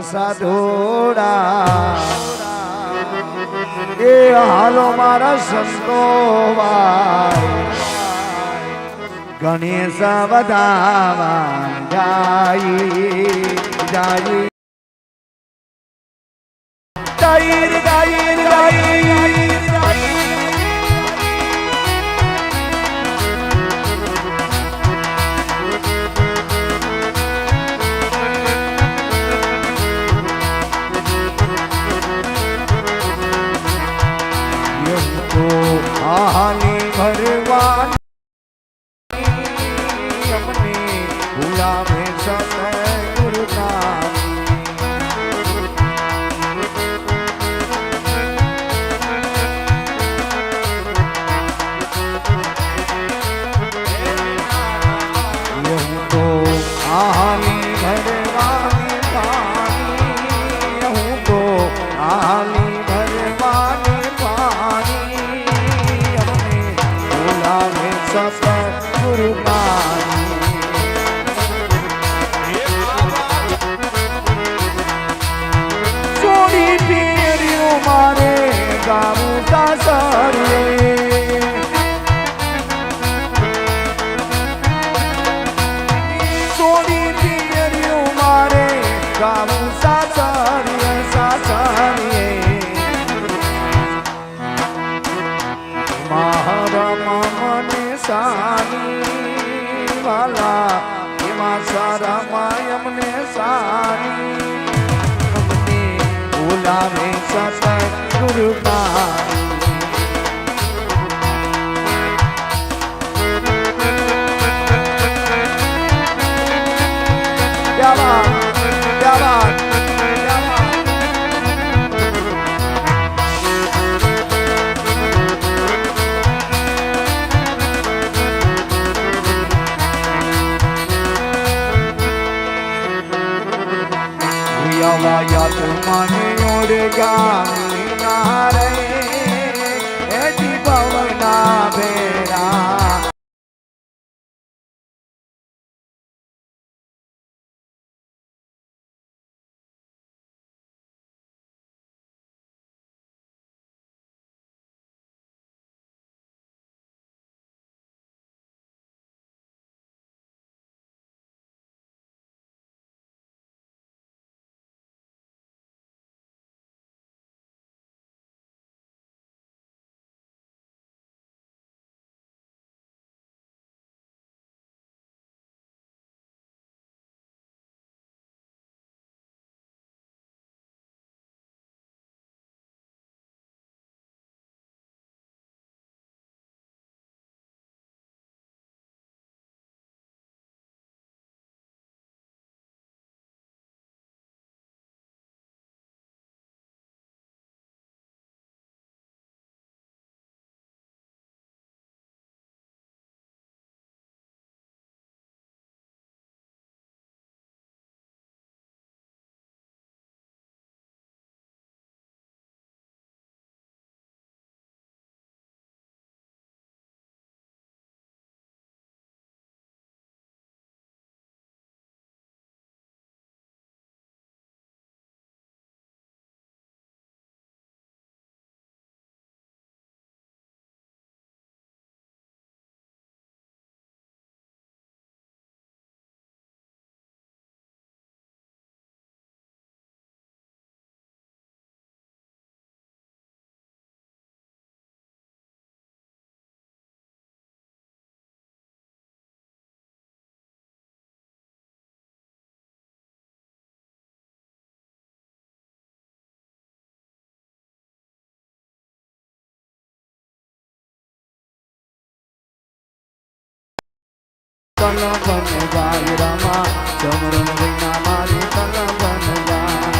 સાધોડા. એ હાલો મારા સંતો ગણેશ વધાવા જાય જાય. ગાઈર ગાઈ ગાઈ તો બોલાવે સત તન બન જાય રમા ચમરન વિના મારી તન બન જાય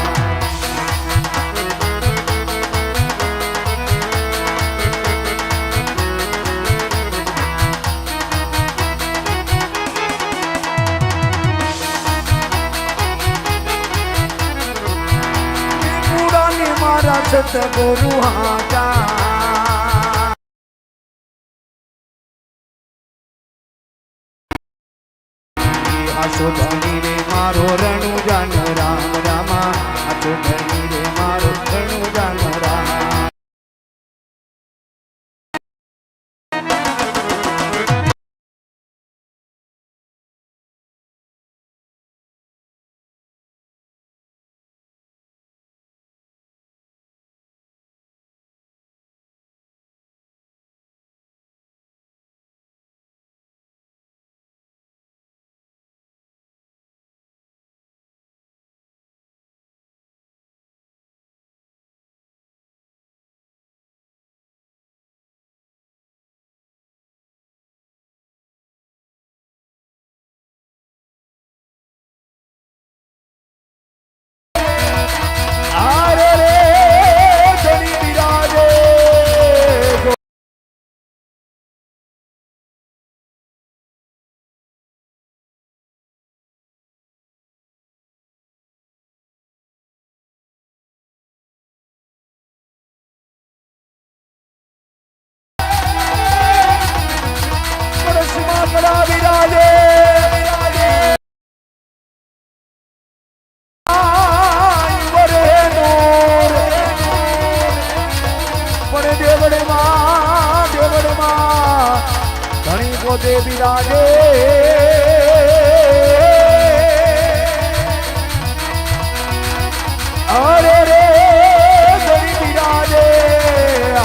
પુરાની મારા સતગુરુ આસો ધણી રે મારો રણુ જાન રામ રામા આસો ધણી પોતે બિરાજે અરે રે ધણી બિરાજે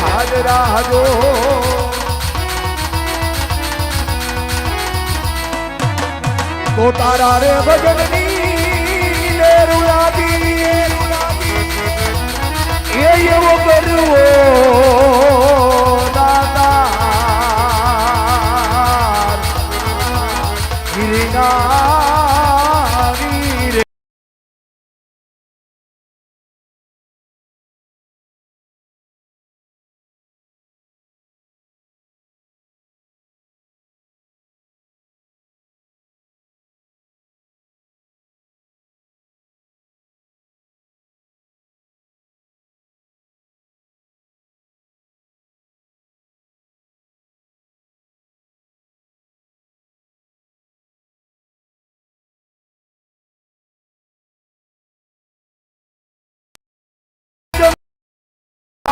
હાજરા જો તો તારા રે ભજનની લેરુલાદી એ એવો કરવો Ah.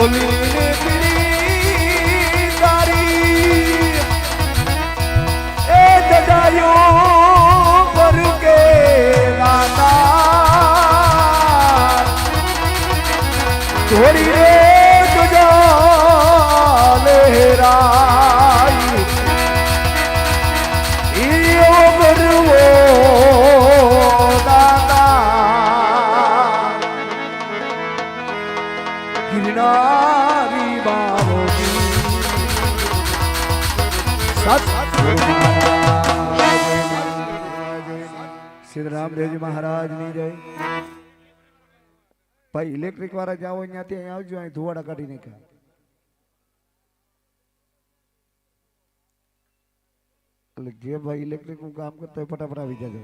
Solid. સિદ્ધરામ દેવજી મહારાજની જય. ભાઈ ઇલેક્ટ્રિક વાળા જાઓ ત્યાંથી અહીં આવજો, અહીં ધુવાડા કાઢી નાખ્યા. એટલે જે ભાઈ ઇલેક્ટ્રિકનું કામ કરતો હોય ફટાફટ આવી જજો.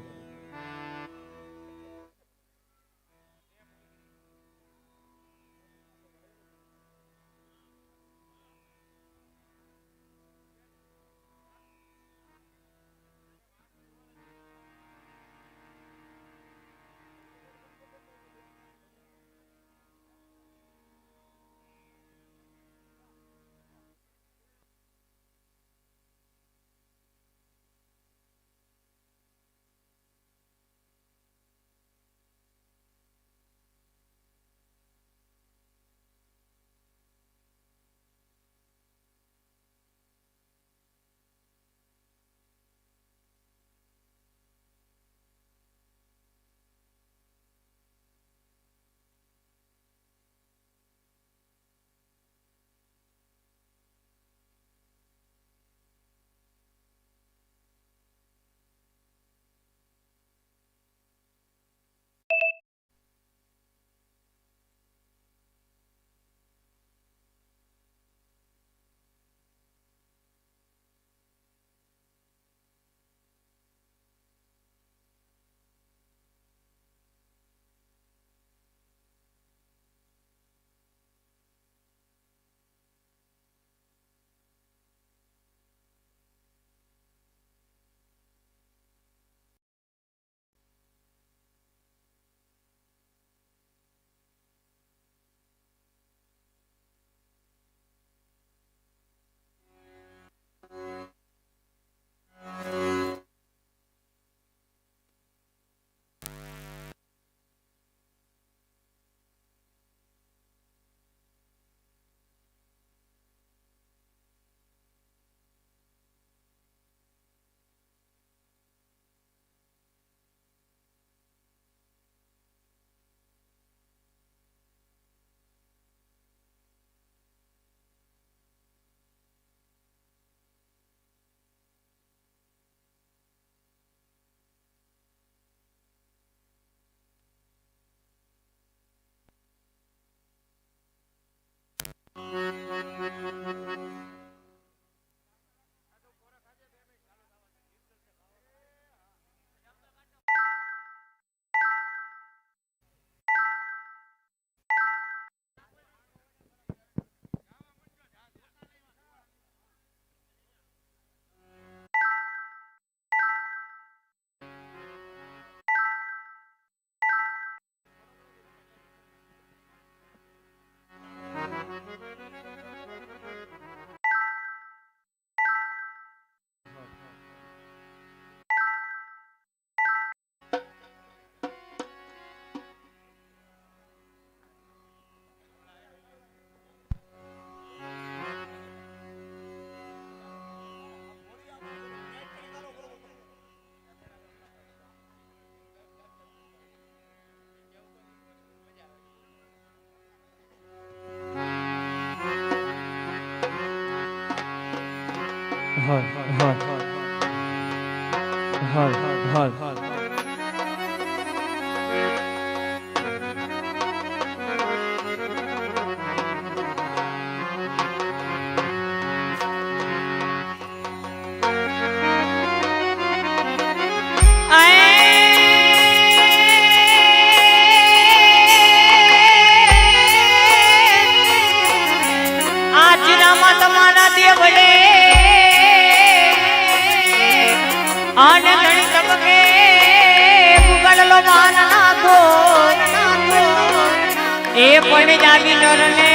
એ પણ જાવી નરને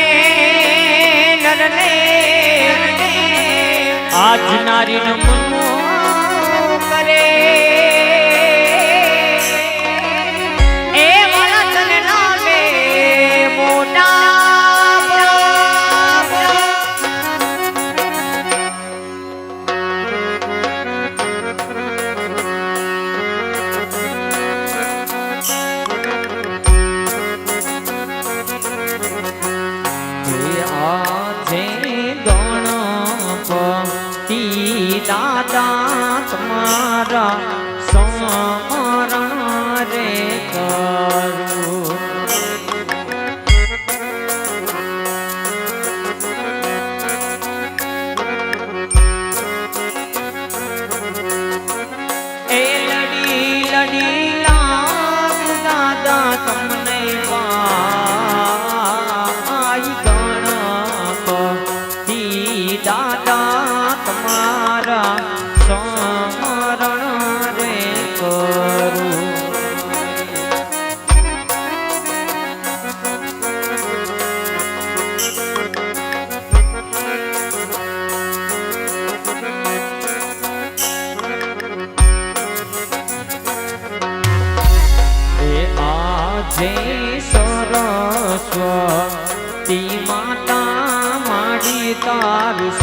નરને. આજ નારી નું દાદા તમારા સમ જય સરસ્વતી માતા માડી તારું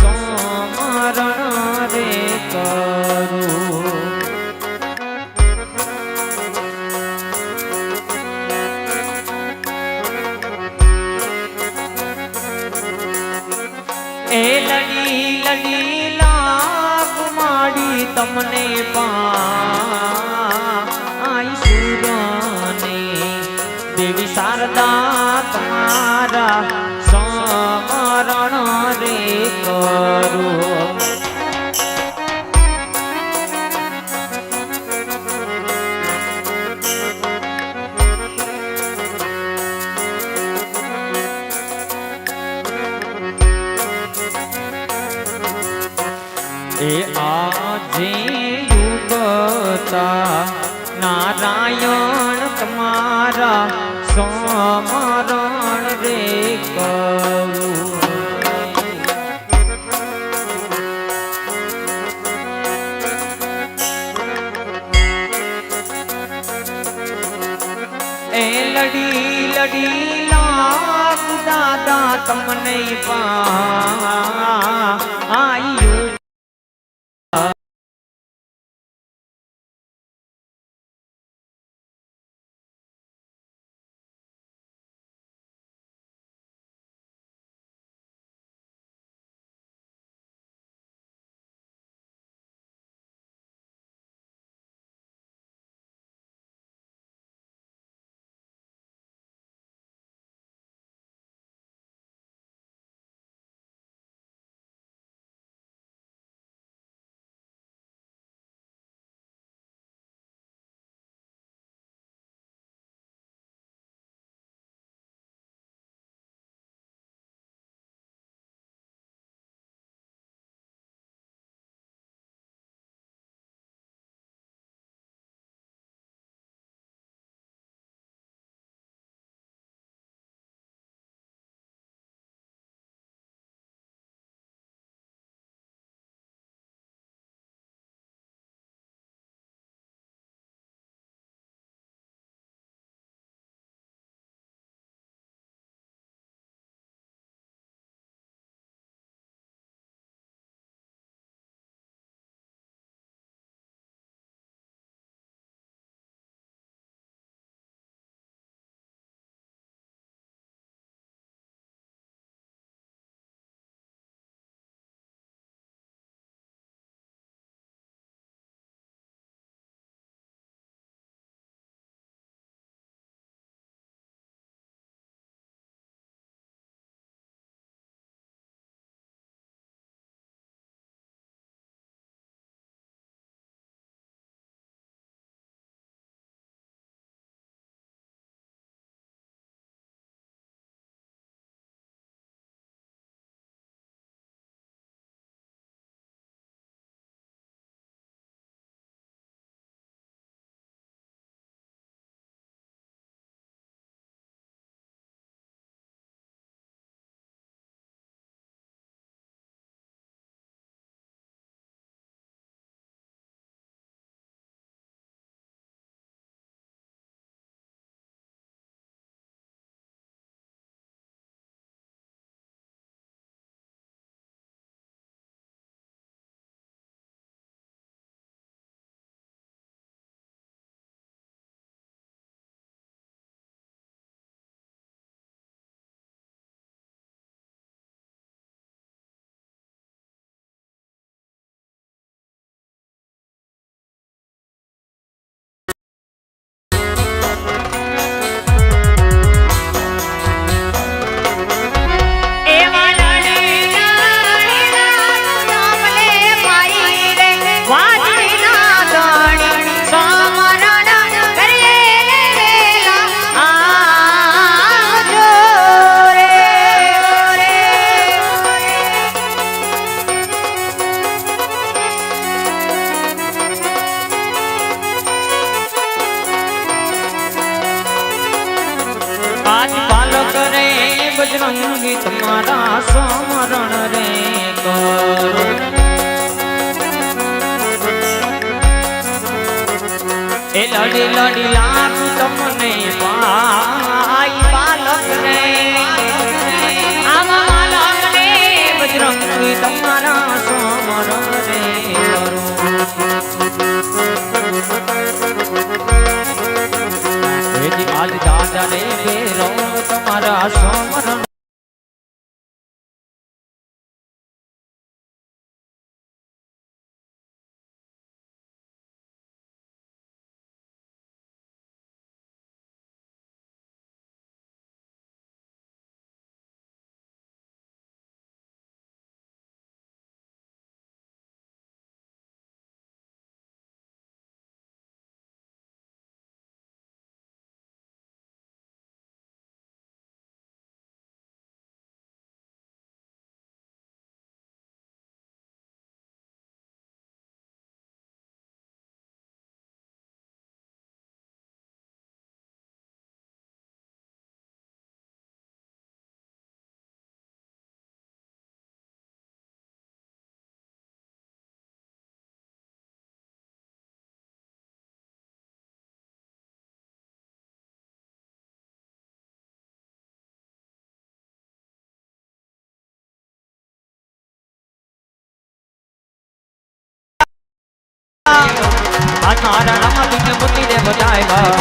આ મારા રામા તુને મુતિને બજાવ્યા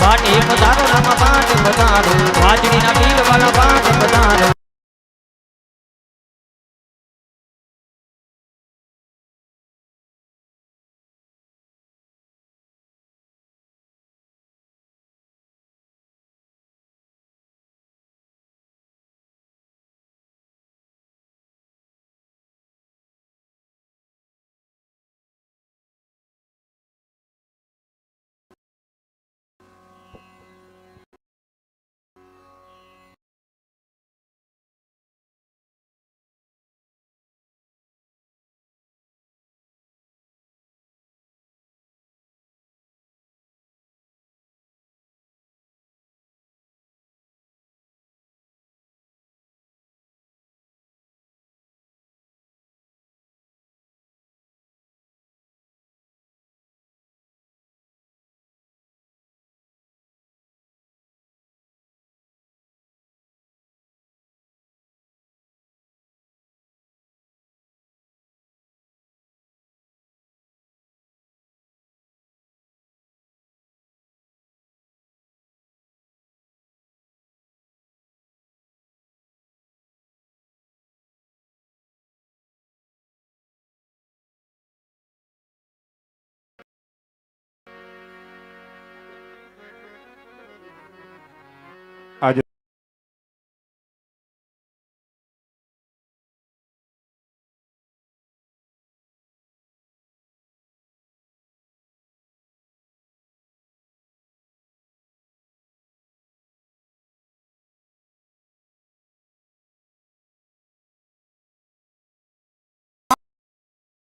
પાટી પધારો રામા પાટ પધારો વાજડીના બીલ વાળા પાટ પધારો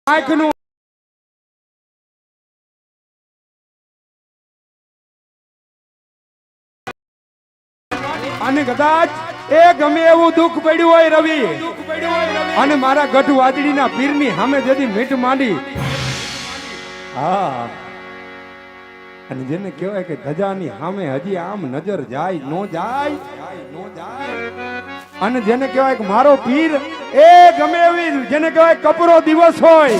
આંખનું અને કદાચ એ ગમે એવું દુઃખ પડ્યું હોય રવિ. અને મારા ગઢ વાદળીના પીરની સામે જેથી મીઠ માંડી. હા. અને જેને કહેવાય કે ધજાની સામે હજી આમ નજર જાય, નો જાય નો જાય. અને જેને કહેવાય મારો પીર એ ગમે એવી જેને કહેવાય કપરો દિવસ હોય.